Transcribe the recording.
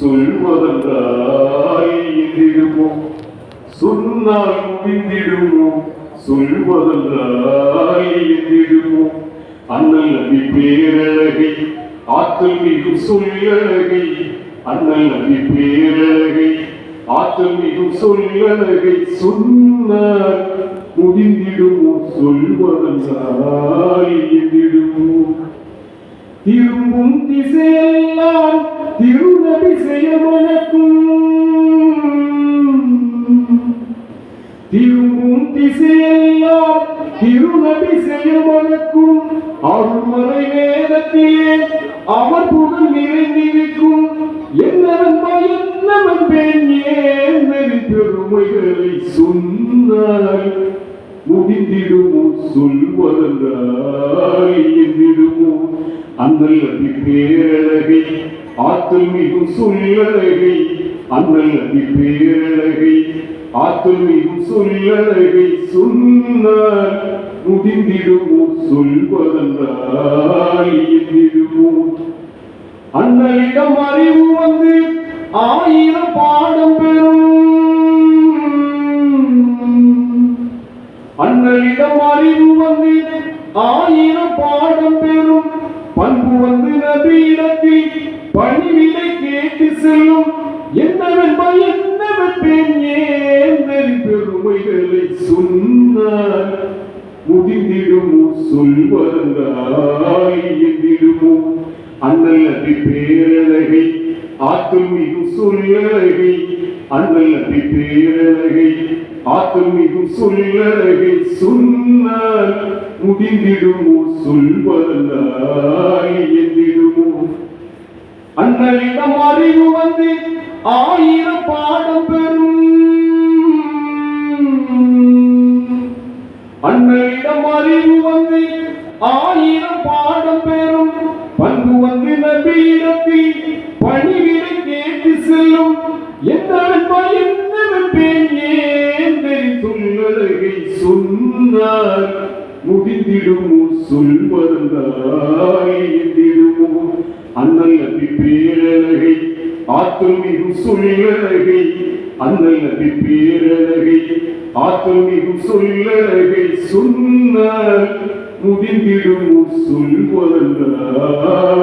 சொல்வதென்றாய் என்றிடுமோ சொன்னால் முடிந்திடுமோ சொல்வதென்றாய் என்றிடுமோ அண்ணல் நபி பேரழகை ஆற்றல் மிகும் சொல்லழகை அண்ணல் நபி பேரழகை ஆற்றல் மிகும் சொல்லழகை சொன்னால் முடிந்திடுமோ? சொல்வதென்றாய் என்றிடுமோ திரும்பும் திசையெல்லாம் திருநபி செய்யவனக்கும் திரும்பும் திசையெல்லாம் திருநபி செய்யவனக்கும் அருள்மறை வேதத்திலே அவர் புகழ் நிறைந்திருக்கும். என்னவன் பெண் ஏன் பெருமைகளை சொன்னாய்? முடிந்திடுமோ சொல்வதென்றாய் என்றிடுமோ அண்ணல் பேரழகை ஆற்றல் மிகும் சொல்லழகை அண்ணல் அபி பேரழகை. ஆற்றல் மிகும் சொல்லழகை சொன்னால் முடிந்திடுமோ சொல்வதென்றாய் என்றிடுமோ அண்ணலிடம் அறிவு வந்து ஆயிரம் பாடம் பெறும். அண்ணலிடம் அறிவு வந்து ஆயிரம் பாடம் பெறும். பண்பு வந்து நபியிடத்தில் முடிந்திடுமோ அண்ணல் நபி பேரழகை ஆற்றல் மிகும் சொல்லழகை அண்ணல் நபி பேரழகை ஆற்றல் மிகும் சொல்லழகை சொன்னால் முடிந்திடுமோ? சொல்வதென்றாய் என்றிடுமோ அண்ணலிடம் அறிவு வந்து ஆயிரம் பாடம் பெறும். அண்ணல் பாடம் பெறும். பண்பு வந்து நபியிடத்தில் பணிவிடை கேட்டு செல்லும். என்னவன் பயந்தவன் சொன்னார். முடிந்திடுமோ சொல்வதென்றாய் என்றிடுமோ அண்ணல் நபி பேரழகை ஆற்றல் மிகு சொல்லழகை அண்ணல் நபி பேரழகை ஆற்றல் மிகு சொல்லழகை சொன்னார். முடிந்திடுமோ சொல்வதென்றாய்